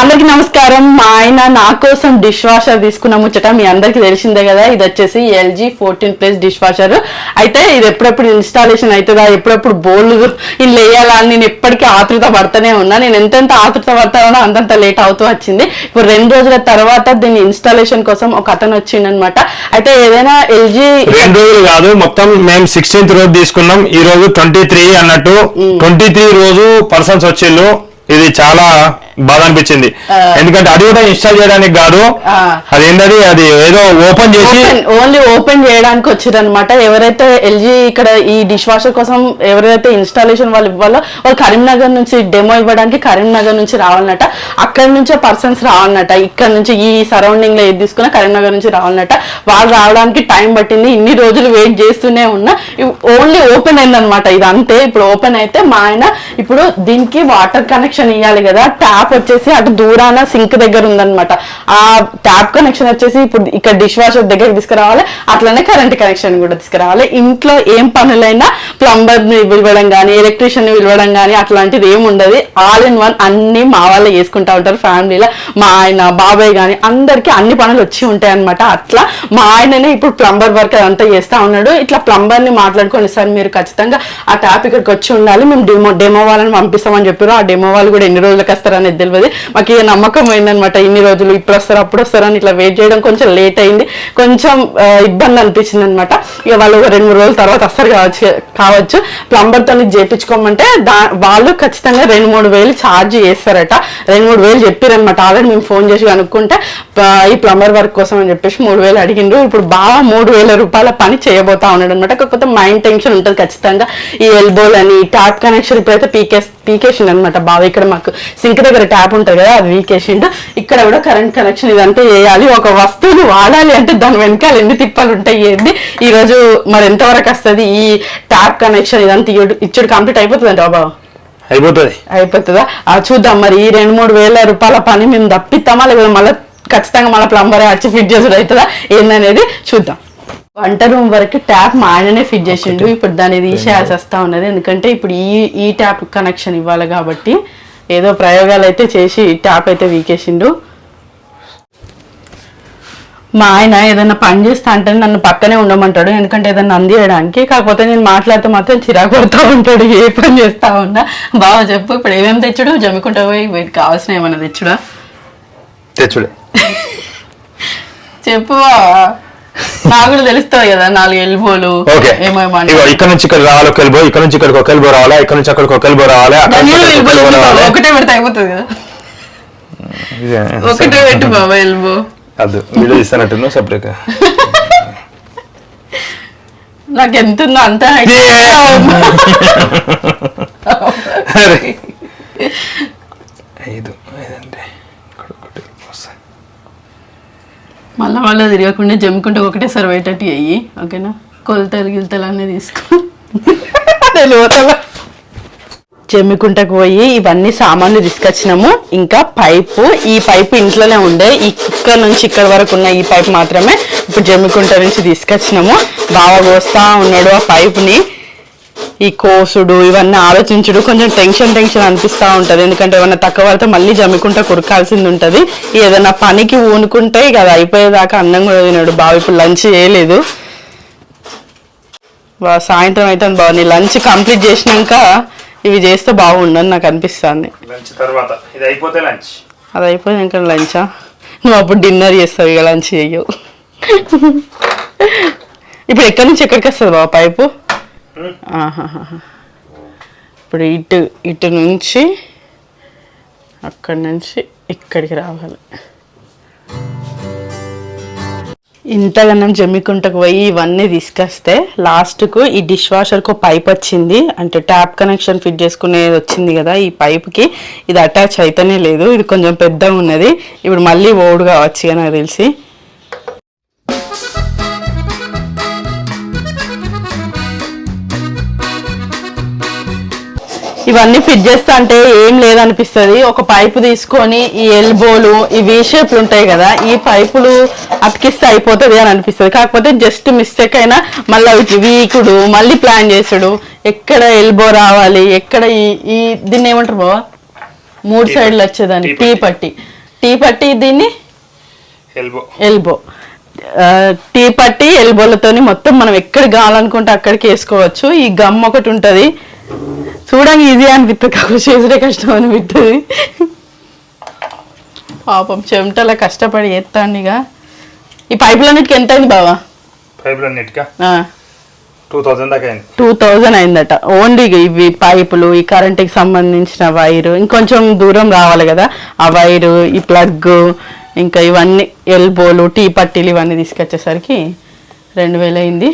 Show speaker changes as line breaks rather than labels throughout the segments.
అందరికి నమస్కారం. మా ఆయన నా కోసం డిష్ వాషర్ తీసుకున్న ముచ్చట మీ అందరికి తెలిసిందే కదా. ఇది వచ్చేసి LG fourteen plus dishwasher అయితే ఇది ఎప్పుడెప్పుడు ఇన్స్టాలేషన్ అవుతుందా? ఎప్పుడెప్పుడు బోల్డ్ ఇల్లు వేయాలా అని నేను ఎప్పటికీ ఆతృత పడుతూనే ఉన్నా. నేను ఎంతెంత ఆతృత పడతానో అంతంత లేట్ అవుతూ వచ్చింది. ఇప్పుడు రెండు రోజుల తర్వాత దీని ఇన్స్టాలేషన్ కోసం ఒక అతను వచ్చిండనమాట. అయితే ఏదైనా ఎల్జీ
రెండు రోజులు కాదు. మొత్తం మేము సిక్స్టీన్త్ రోజు తీసుకున్నాం. ఈ రోజు ట్వంటీ త్రీ అన్నట్టు. ట్వంటీ త్రీ రోజు పర్సన్స్ వచ్చిళ్ళు. ఇది చాలా బాధ అనిపించింది. ఎందుకంటే అది కూడా ఇన్స్టాల్ చేయడానికి కాదు. అదేంటది అది ఏదో ఓపెన్ చేసి
ఓన్లీ ఓపెన్ చేయడానికి వచ్చారనమాట ఎవరైతే ఎల్జీ ఇక్కడ ఈ డిష్ వాషర్ కోసం ఎవరైతే ఇన్స్టాలేషన్ వాళ్ళు ఇవ్వాలో వాళ్ళు కరీంనగర్ నుంచి డెమో ఇవ్వడానికి కరీంనగర్ నుంచి రావాలన్నట. అక్కడ నుంచే పర్సన్స్ రావాలన్నట. ఇక్కడ నుంచి ఈ సరౌండింగ్లో ఏది తీసుకున్నా కరీంనగర్ నుంచి రావాలన్నట. వాళ్ళు రావడానికి టైం పట్టింది. ఇన్ని రోజులు వెయిట్ చేస్తూనే ఉన్నా. ఓన్లీ ఓపెన్ అయిందనమాట ఇది అంతే ఇప్పుడు ఓపెన్ అయితే మా ఆయన ఇప్పుడు దీనికి వాటర్ కనెక్షన్ ఇవ్వాలి కదా. ట్యాప్ వచ్చేసి అటు దూరాన సింక్ దగ్గర ఉందన్నమాట. ఆ ట్యాప్ కనెక్షన్ వచ్చేసి ఇప్పుడు ఇక్కడ డిష్ వాషర్ దగ్గర తీసుకురావాలి అట్లనే కరెంట్ కనెక్షన్ కూడా తీసుకురావాలి. ఇంట్లో ఏం పనులైనా ప్లంబర్ని పిలవడం కానీ ఎలక్ట్రీషియన్ని పిలవడం కానీ అట్లాంటిది ఏమి ఉండదు. ఆల్ ఇన్ వన్ అన్ని మా వాళ్ళు చేసుకుంటా ఉంటారు ఫ్యామిలీలో. మా ఆయన బాబాయ్ కానీ అందరికీ అన్ని పనులు వచ్చి ఉంటాయి అనమాట అట్లా మా ఆయననే ఇప్పుడు ప్లంబర్ వర్క్ అంతా చేస్తా ఉన్నాడు. ఇట్లా ప్లంబర్ని మాట్లాడుకొని సార్ మీరు ఖచ్చితంగా ఆ ట్యాప్ ఇక్కడికి వచ్చి ఉండాలి. మేము డెమో డెమో వాళ్ళని పంపిస్తామని చెప్పారు. ఆ డెమో వాళ్ళు కూడా ఎన్ని రోజులకు వస్తారనేది తెలియదు మాకు ఇక నమ్మకం అయిందనమాట ఇన్ని రోజులు ఇప్పుడు వస్తారు అప్పుడు వస్తారు అని ఇట్లా వెయిట్ చేయడం కొంచెం లేట్ అయింది. కొంచెం ఇబ్బంది అనిపించింది అనమాట ఇక వాళ్ళు రెండు మూడు రోజుల తర్వాత వస్తారు కావచ్చు కావచ్చు. ప్లంబర్ చేయించుకోమంటే చేపించుకోమంటే దా వాళ్ళు ఖచ్చితంగా రెండు మూడు వేలు ఛార్జ్ చేస్తారట. రెండు మూడు వేలు చెప్పారనమాట ఆల్రెడీ మేము ఫోన్ చేసి కనుక్కుంటే ఈ ప్లంబర్ వర్క్ కోసం అని చెప్పేసి మూడు వేలు అడిగిండ్రు. ఇప్పుడు బాగా మూడు వేల రూపాయల పని చేయబోతా ఉన్నాడు అనమాట కాకపోతే మైండ్ టెన్షన్ ఉంటుంది ఖచ్చితంగా. ఈ ఎల్బోలని ట్యాప్ కనెక్షన్ ఇప్పుడైతే పీకేస్తే పీకేసిండు అనమాట బాగా ఇక్కడ మాకు సింక్ దగ్గర ట్యాప్ ఉంటుంది కదా అది వీకేసిండు ఇక్కడ కూడా కరెంట్ కనెక్షన్ ఇదంతా వేయాలి ఒక వస్తువుని వాడాలి అంటే దాని వెనకాల ఎన్ని తిప్పలు ఉంటాయి ఏంది? ఈ రోజు మరి ఎంతవరకు వస్తుంది? ఈ ట్యాప్ కనెక్షన్ ఇదంతా ఇచ్చుడు కంప్లీట్ అయిపోతుంది అంటే బాబా
అయిపోతుంది.
అయిపోతుందా? ఆ చూద్దాం మరి. ఈ రెండు మూడు వేల రూపాయల పని మేము తప్పిస్తామా? లేకపోతే మళ్ళీ ఖచ్చితంగా మళ్ళీ ప్లంబర్ వచ్చి ఫిట్ చేసుడు అవుతుందా? ఏందనేది చూద్దాం. వంట రూమ్ వరకు ట్యాప్ మా ఆయననే ఫిట్ చేసిండు. ఇప్పుడు దాన్ని తీసేయాల్సి వస్తా ఉన్నది. ఎందుకంటే ఇప్పుడు ఈ ఈ ట్యాప్ కనెక్షన్ ఇవ్వాలి కాబట్టి ఏదో ప్రయోగాలు అయితే చేసి ట్యాప్ అయితే వీకేసిండు. మా ఆయన ఏదైనా పని చేస్తా అంటే నన్ను పక్కనే ఉండమంటాడు. ఎందుకంటే ఏదైనా అందియడానికి కాకపోతే నేను మాట్లాడితే మాత్రం చిరాకు పడుతూ ఉంటాడు. ఏ పని చేస్తా ఉన్నా. బాగా చెప్పు ఇప్పుడు ఏమేమి తెచ్చుడు? జమ్మికుంటా పోయి వీటికి కావాల్సిన ఏమైనా తెచ్చుడా?
తెచ్చుడే.
చెప్పు బావ. నాకు కూడా తెలుస్తుంది కదా నాలుగు ఎల్బోలు.
ఓకే. ఇక్కడ నుంచి ఇక్కడ రావాలి ఒక ఎల్బో ఇక్కడ నుంచి ఇక్కడికి ఒక ఎల్బో రావాలా ఇక్కడ నుంచి అక్కడికి ఒక ఎల్బో రావాలి.
ఒకటే పెడితే అయిపోతుంది కదా. ఒకటే పెట్టు బాబా ఎల్బో.
అద్దు వీడియో ఇస్తానట్టున్నావు సపరేట్
నాకు ఎంత ఉందో అంత మళ్ళా మళ్ళీ తిరగకుండా జమ్ముకుంటే ఒకటేసారి పోయేటట్టు అయ్యి ఓకేనా? కొలతలు గిలతలు అన్నీ తీసుకో. జమ్మికుంటకు పోయి ఇవన్నీ సామాన్లు తీసుకొచ్చినాము. ఇంకా పైపు ఈ పైపు ఇంట్లోనే ఉండే. ఇక్కడ నుంచి ఇక్కడ వరకు ఉన్న ఈ పైపు మాత్రమే ఇప్పుడు జమ్మికుంట నుంచి తీసుకొచ్చినాము. బాగా కోస్తా ఉన్నాడు ఆ పైపుని. ఈ కోసుడు ఇవన్నీ ఆలోచించుడు. కొంచెం టెన్షన్ టెన్షన్ అనిపిస్తూ ఉంటుంది. ఎందుకంటే ఏమన్నా తక్కువ పడితే మళ్ళీ జమ్మికుంటా కొరకాల్సింది ఉంటుంది. ఏదైనా పనికి ఊనుకుంటే ఇక అది అయిపోయేదాకా అన్నం కూడా తినాడు బాగా ఇప్పుడు లంచ్ చేయలేదు. సాయంత్రం అయితే బాగుంది లంచ్ కంప్లీట్ చేసినాక ఇవి చేస్తే బాగుండని నాకు అనిపిస్తుంది.
లంచ్ తర్వాత. ఇది అయిపోతే లంచ్.
అది అయిపోయింది లంచా? నువ్వు అప్పుడు డిన్నర్ చేస్తావు ఇక లంచ్ చేయవు. ఇప్పుడు ఎక్కడి నుంచి ఎక్కడికి వస్తుంది బాబా పైపు. ఇప్పుడు ఇటు ఇటు నుంచి అక్కడి నుంచి ఇక్కడికి రావాలి. ఇంతగానం జమ్మికుంటకు పోయి ఇవన్నీ తీసుకొస్తే లాస్ట్కు ఈ డిష్ వాషర్కు పైప్ వచ్చింది. అంటే ట్యాప్ కనెక్షన్ ఫిట్ చేసుకునేది వచ్చింది కదా ఈ పైప్కి. ఇది అటాచ్ అయితేనే లేదు ఇది కొంచెం పెద్దగా ఉన్నది. ఇప్పుడు మళ్ళీ ఓడు కావచ్చు నాకు తెలిసి. ఇవన్నీ ఫిట్ చేస్తా అంటే ఏం లేదనిపిస్తుంది. ఒక పైపు తీసుకొని ఈ ఎల్బోలు ఈ వీ షేప్లు ఉంటాయి కదా ఈ పైపులు అతికిస్తే అయిపోతుంది అని అనిపిస్తుంది. కాకపోతే జస్ట్ మిస్టేక్ అయినా మళ్ళీ వీకుడు మళ్ళీ ప్లాన్ చేసుడు. ఎక్కడ ఎల్బో రావాలి ఎక్కడ ఈ ఈ దీన్ని ఏమంటారు బావా? మూడు సైడ్లు. వచ్చేదాన్ని
టీ
పట్టి. టీ పట్టి దీన్ని
ఎల్బో
ఎల్బో టీ పట్టి ఎల్బోలతోని మొత్తం మనం ఎక్కడ కావాలనుకుంటే అక్కడికి వేసుకోవచ్చు. ఈ గమ్ ఒకటి ఉంటుంది. చూడండి ఈజీ అనిపిస్తుంది కాకపోతే చేసుడే కష్టం అనిపిస్తుంది పాపం చెమటలా కష్టపడి ఎత్తాండిగా. ఈ పైపులన్నిటికి ఎంత అయింది బావా?
పైపులు అన్నిటిగా టూ థౌజండ్ దాకా అయింది.
టూ థౌజండ్ అయిందట. ఓన్లీ ఇవి పైపులు ఈ కరెంట్కి సంబంధించిన వైరు ఇంకొంచెం దూరం రావాలి కదా. ఆ వైరు ఈ ప్లగ్ ఇంకా ఇవన్నీ ఎల్బోలు టీ పట్టీలు ఇవన్నీ తీసుకొచ్చేసరికి రెండు వేలు అయింది.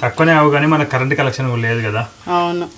తక్కువనే అవు కానీ మన కరెంట్ కలెక్షన్ లేదు కదా.
అవును.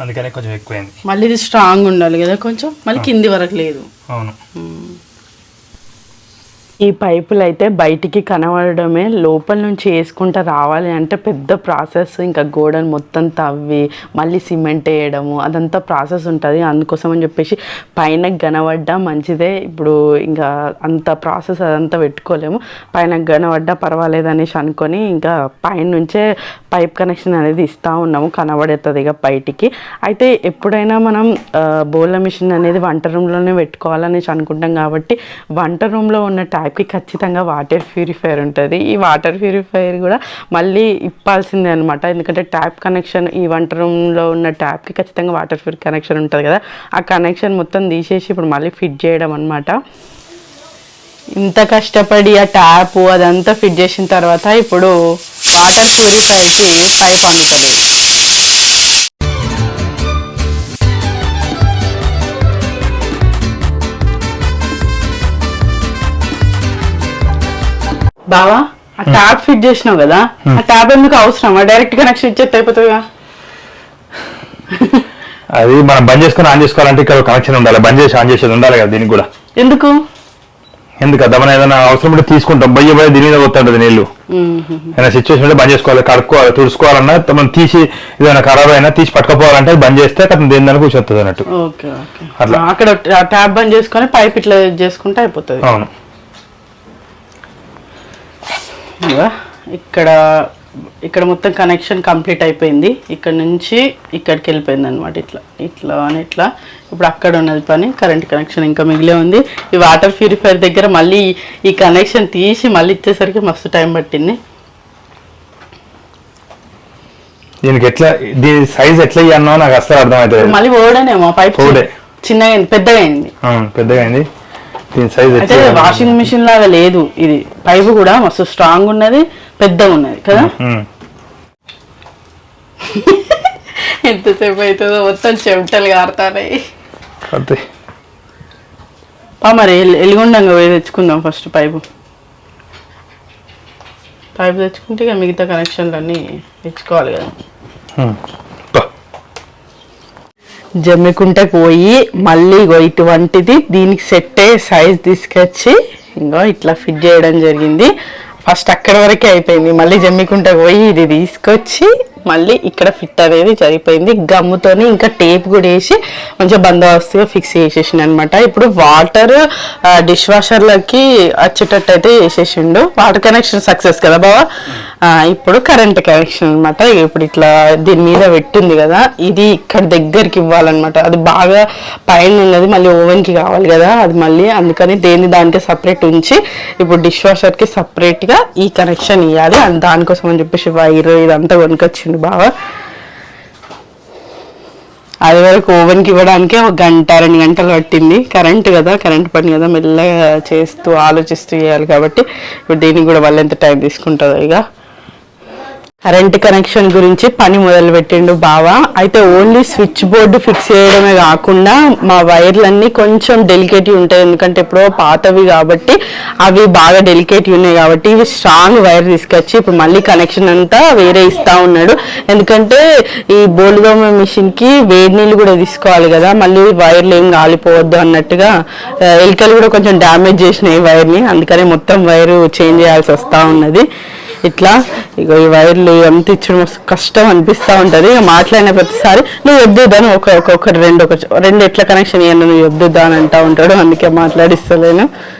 అందుకనే కొంచెం ఎక్కువైంది.
మళ్ళీ ఇది స్ట్రాంగ్ ఉండాలి కదా కొంచెం. మళ్ళీ కింది వరకు లేదు.
అవును.
ఈ పైపులు అయితే బయటికి కనబడడమే లోపల నుంచి వేసుకుంటా రావాలి అంటే పెద్ద ప్రాసెస్. ఇంకా గోడను మొత్తం తవ్వి మళ్ళీ సిమెంట్ వేయడము అదంతా ప్రాసెస్ ఉంటుంది. అందుకోసం అని చెప్పేసి పైన కనబడ్డా మంచిదే. ఇప్పుడు ఇంకా అంత ప్రాసెస్ అదంతా పెట్టుకోలేము. పైన కనబడ్డా పర్వాలేదు అనేసి అనుకొని ఇంకా పైన నుంచే పైప్ కనెక్షన్ అనేది ఇస్తూ ఉన్నాము. కనబడుతుంది ఇక బయటికి. అయితే ఎప్పుడైనా మనం బోల మిషన్ అనేది వంట రూమ్లోనే పెట్టుకోవాలనేసి అనుకుంటాం కాబట్టి వంట రూమ్లో ఉన్న ట్యాప్కి ఖచ్చితంగా వాటర్ ప్యూరిఫైయర్ ఉంటుంది. ఈ వాటర్ ప్యూరిఫైయర్ కూడా మళ్ళీ ఇప్పాల్సిందే అనమాట ఎందుకంటే ట్యాప్ కనెక్షన్ ఈ వంట రూమ్లో ఉన్న ట్యాప్కి ఖచ్చితంగా వాటర్ ప్యూర్ కనెక్షన్ ఉంటుంది కదా. ఆ కనెక్షన్ మొత్తం తీసేసి ఇప్పుడు మళ్ళీ ఫిట్ చేయడం అనమాట ఇంత కష్టపడి ఆ ట్యాప్ అదంతా ఫిట్ చేసిన తర్వాత ఇప్పుడు వాటర్ ప్యూరిఫైర్కి పైప్ అందుతలేదు బావా ఆ ట్యాప్ ఫిట్ చేసినావు కదా? ఆ ట్యాప్ ఎందుకు అవసరం? డైరెక్ట్ కనెక్షన్ ఇచ్చేస్తే అయిపోతుందిగా
అది మనం బంద్ చేసుకొని ఆన్ చేసుకోవాలంటే ఇక్కడ కనెక్షన్ ఉండాలి. బంద్ చేసి ఆన్ చేసేది ఉండాలి కదా దీనికి కూడా.
ఎందుకు?
ఎందుకంటే మనం ఏదైనా అవసరం ఉంటే తీసుకుంటాం. బయ్య బయ్య దీని మీద పోతుంటది నీళ్ళు ఏదైనా సిచ్యువేషన్ ఉంటే బంద్ చేసుకోవాలి. కడుక్కోవాలి తుడుచుకోవాలన్నా మనం తీసి ఏదైనా ఖరాబ్ అయినా తీసి పట్టుకపోవాలంటే బంద్ చేస్తే అతను దేని దానికి కూర్చొస్తుంది అన్నట్టు. అట్లా.
అక్కడ ట్యాప్ బంద్ చేసుకొని పైప్ ఇట్లా చేసుకుంటే అయిపోతుంది.
అవును.
ఇక్కడ ఇక్కడ మొత్తం కనెక్షన్ కంప్లీట్ అయిపోయింది. ఇక్కడ నుంచి ఇక్కడికి వెళ్ళిపోయింది అనమాట ఇట్లా. ఇట్లా అని ఇట్లా. ఇప్పుడు అక్కడ ఉన్నది పని కరెంట్ కనెక్షన్ ఇంకా మిగిలే ఉంది. ఈ వాటర్ ప్యూరిఫైర్ దగ్గర మళ్ళీ ఈ కనెక్షన్ తీసి మళ్ళీ ఇచ్చేసరికి మస్తు టైం పట్టింది.
దీనికి ఎట్లా దీని సైజ్ ఎట్లా ఇవ్వన్నో నాకు అస్సలు అర్థమవుతుంది
మళ్ళీ ఓడనేమో పైప్. చిన్నగా పెద్దగా అయింది.
పెద్దగా అయింది. దీని సైజ్
అయితే వాషింగ్ మిషన్ లాగా లేదు ఇది. పైపు కూడా మస్తు స్ట్రాంగ్ ఉన్నది పెద్దగా ఉన్నది కదా. ఎంతసేపు అవుతుందో మొత్తం చెమటలు కారుతాయి
అంతే
పా మరి ఎల్- ఎలుగుండంగా పోయి తెచ్చుకుందాం ఫస్ట్ పైపు. పైపు తెచ్చుకుంటే మిగతా కనెక్షన్లు అన్నీ తెచ్చుకోవాలి కదా.
ఉమ్.
జమ్మికుంటకు పోయి మళ్ళీ ఇగో ఇటువంటిది దీనికి సెట్ అయ్యే సైజ్ తీసుకొచ్చి ఇంకో ఇట్లా ఫిట్ చేయడం జరిగింది ఫస్ట్ అక్కడ వరకే అయిపోయింది మళ్ళీ జమ్మికుంటకు పోయి ఇది తీసుకొచ్చి మళ్ళీ ఇక్కడ ఫిట్ అనేది జరిగిపోయింది. గమ్ముతోని ఇంకా టేప్ కూడా వేసి మంచిగా బందోబస్తుగా ఫిక్స్ చేసేసిండు అనమాట ఇప్పుడు వాటర్ డిష్ వాషర్లకి వచ్చేటట్టు అయితే వేసేసిండు. వాటర్ కనెక్షన్ సక్సెస్ కదా బావా? ఇప్పుడు కరెంట్ కనెక్షన్ అనమాట. ఇప్పుడు ఇట్లా దీని మీద పెట్టింది కదా. ఇది ఇక్కడ దగ్గరికి ఇవ్వాలన్నమాట. అది బాగా పైన ఉన్నది మళ్ళీ ఓవెన్కి కావాలి కదా. అది మళ్ళీ అందుకని దేని దానికి సపరేట్ ఉంచి ఇప్పుడు డిష్ వాషర్కి ఈ కనెక్షన్ ఇవ్వాలి అండ్ దానికోసం అని చెప్పేసి వైర్ ఇదంతా కొనుకొచ్చిండు బాగా అది వరకు ఓవెన్కి ఇవ్వడానికి ఒక గంట రెండు గంటలు పట్టింది. కరెంట్ కదా కరెంట్ పని కదా మెల్లగా చేస్తూ ఆలోచిస్తూ చేయాలి కాబట్టి ఇప్పుడు దీనికి కూడా వాళ్ళు ఎంత టైం తీసుకుంటుందో ఇక. కరెంట్ కనెక్షన్ గురించి పని మొదలు పెట్టిండు బావ. అయితే ఓన్లీ స్విచ్ బోర్డు ఫిక్స్ చేయడమే కాకుండా మా వైర్లన్నీ కొంచెం డెలికేట్ ఉంటాయి. ఎందుకంటే ఎప్పుడో పాతవి కాబట్టి అవి బాగా డెలికేట్ ఉన్నాయి కాబట్టి ఇవి స్ట్రాంగ్ వైర్ తీసుకొచ్చి ఇప్పుడు మళ్ళీ కనెక్షన్ అంతా వేరే ఇస్తా ఉన్నాడు. ఎందుకంటే ఈ బోల్డోమ మిషన్కి వేడి నీళ్ళు కూడా తీసుకోవాలి కదా. మళ్ళీ వైర్లు ఏం కాలిపోవద్దు అన్నట్టుగా ఎలికలు కూడా కొంచెం డ్యామేజ్ చేసినాయి వైర్ని. అందుకనే మొత్తం వైరు చేంజ్ చేయాల్సి వస్తూ ఉన్నది. ఇట్లా ఇక ఈ వైర్లు ఎంత ఇచ్చడం మస్తు కష్టం అనిపిస్తూ ఉంటుంది. ఇక మాట్లాడిన ప్రతిసారి నువ్వు వద్దుదాను ఒక ఒక్కొక్కటి రెండు ఒక రెండు ఎట్లా కనెక్షన్ ఇవ్వను నువ్వు వద్దుదా అని అంటా ఉంటాడు. అందుకే మాట్లాడిస్తలేను.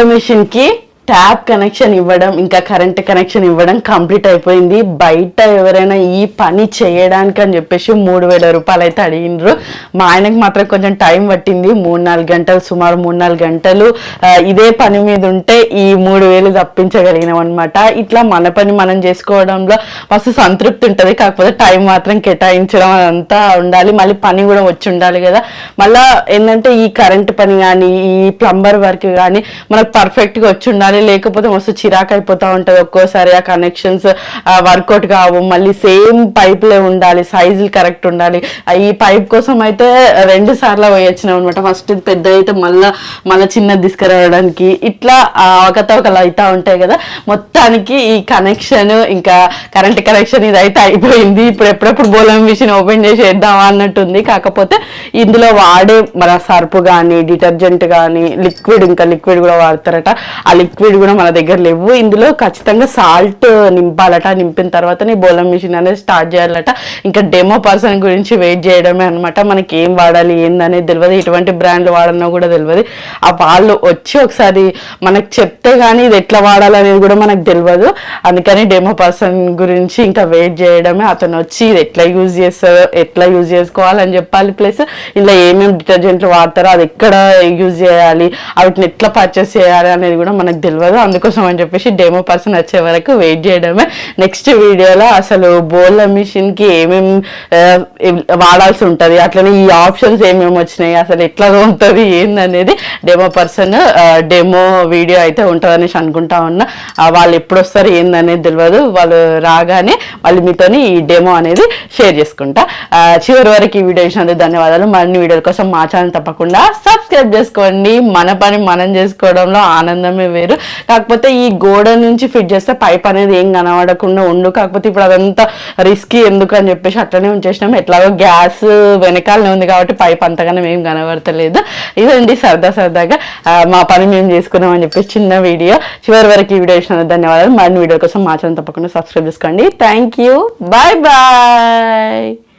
మిషన్కి ట్యాప్ కనెక్షన్ ఇవ్వడం ఇంకా కరెంట్ కనెక్షన్ ఇవ్వడం కంప్లీట్ అయిపోయింది. బయట ఎవరైనా ఈ పని చేయడానికి అని చెప్పేసి మూడు వేల రూపాయలు అయితే అడిగినారు మా ఆయనకు మాత్రం కొంచెం టైం పట్టింది. మూడు నాలుగు గంటలు సుమారు మూడు నాలుగు గంటలు ఇదే పని మీద ఉంటే ఈ మూడు వేలు తప్పించగలిగినాం అనమాట ఇట్లా మన పని మనం చేసుకోవడంలో మస్తు సంతృప్తి ఉంటుంది. కాకపోతే టైం మాత్రం కేటాయించడం అదంతా ఉండాలి. మళ్ళీ పని కూడా వచ్చి ఉండాలి కదా. మళ్ళీ ఏంటంటే ఈ కరెంట్ పని కానీ ఈ ప్లంబర్ వర్క్ కానీ మనకు పర్ఫెక్ట్గా వచ్చి ఉండాలి. లేకపోతే మస్తు చిరాకు అయిపోతా ఉంటుంది ఒక్కోసారి ఆ కనెక్షన్స్ వర్కౌట్ కావు మళ్ళీ సేమ్ పైప్లే ఉండాలి సైజులు కరెక్ట్ ఉండాలి. ఈ పైప్ కోసం అయితే రెండు సార్లు పోయొచ్చినాం అనమాట ఫస్ట్ పెద్ద అయితే మళ్ళా మళ్ళీ చిన్నది తీసుకురావడానికి. ఇట్లా అవకతవకలు అవుతా ఉంటాయి కదా. మొత్తానికి ఈ కనెక్షన్ ఇంకా కరెంట్ కనెక్షన్ ఇది అయితే అయిపోయింది. ఇప్పుడు ఎప్పుడప్పుడు బోలం మిషన్ ఓపెన్ చేసి వేద్దామా అన్నట్టుంది. కాకపోతే ఇందులో వాడే మన సర్పు కానీ డిటర్జెంట్ కానీ లిక్విడ్ ఇంకా లిక్విడ్ కూడా వాడతారట. ఆ లిక్విడ్ కూడా మన దగ్గర లేవు. ఇందులో ఖచ్చితంగా సాల్ట్ నింపాలట. నింపిన తర్వాతనే బోలం మిషన్ అనేది స్టార్ట్ చేయాలట. ఇంకా డెమో పర్సన్ గురించి వెయిట్ చేయడమే అనమాట మనకి ఏం వాడాలి ఏందనేది తెలియదు ఎటువంటి బ్రాండ్లు వాడనో కూడా తెలియదు ఆ వాళ్ళు వచ్చి ఒకసారి మనకు చెప్తే కానీ ఇది ఎట్లా వాడాలనేది కూడా మనకు తెలియదు అందుకని డెమో పర్సన్ గురించి ఇంకా వెయిట్ చేయడమే. అతను వచ్చి ఇది ఎట్లా యూజ్ చేస్తారో ఎట్లా యూజ్ చేసుకోవాలని చెప్పాలి. ప్లస్ ఇలా ఏమేమి డిటర్జెంట్లు వాడతారో అది ఎక్కడ యూజ్ చేయాలి వాటిని ఎట్లా పర్చేస్ చేయాలి అనేది కూడా మనకు తెలియదు అందుకోసం అని చెప్పేసి డెమో పర్సన్ వచ్చే వరకు వెయిట్ చేయడమే. నెక్స్ట్ వీడియోలో అసలు బోల్ల మిషన్కి ఏమేమి వాడాల్సి ఉంటుంది అట్లనే ఈ ఆప్షన్స్ ఏమేమి వచ్చినాయి అసలు ఎట్లా ఉంటుంది ఏందనేది డెమో పర్సన్ డెమో వీడియో అయితే ఉంటుంది అనేసి అనుకుంటా ఉన్నా. వాళ్ళు ఎప్పుడు వస్తారు ఏందనేది తెలియదు. వాళ్ళు రాగానే వాళ్ళు మీతోని ఈ డెమో అనేది షేర్ చేసుకుంటా. చివరి వరకు ఈ వీడియో ఇచ్చినందుకు ధన్యవాదాలు. మరిన్ని వీడియోల కోసం మా ఛానల్ తప్పకుండా సబ్స్క్రైబ్ చేసుకోండి. మన పని మనం చేసుకోవడంలో ఆనందమే వేరు. కాకపోతే ఈ గోడ నుంచి ఫిట్ చేస్తే పైప్ అనేది ఏం కనబడకుండా ఉండు. కాకపోతే ఇప్పుడు అదంతా రిస్క్ ఎందుకు అని చెప్పేసి అట్లనే ఉంచేసినాం. ఎట్లాగో గ్యాస్ వెనకాలనే ఉంది కాబట్టి పైప్ అంతగానే ఏం కనబడతలేదు. ఇదండి సరదా సరదాగా మా పని మేము చేసుకున్నాం అని చెప్పేసి చిన్న వీడియో చివరి వరకు ఈ వీడియో ఇచ్చిన ధన్యవాదాలు. మరిన్ని వీడియో కోసం మా ఛానల్ తప్పకుండా సబ్స్క్రైబ్ చేసుకోండి. Thank you bye bye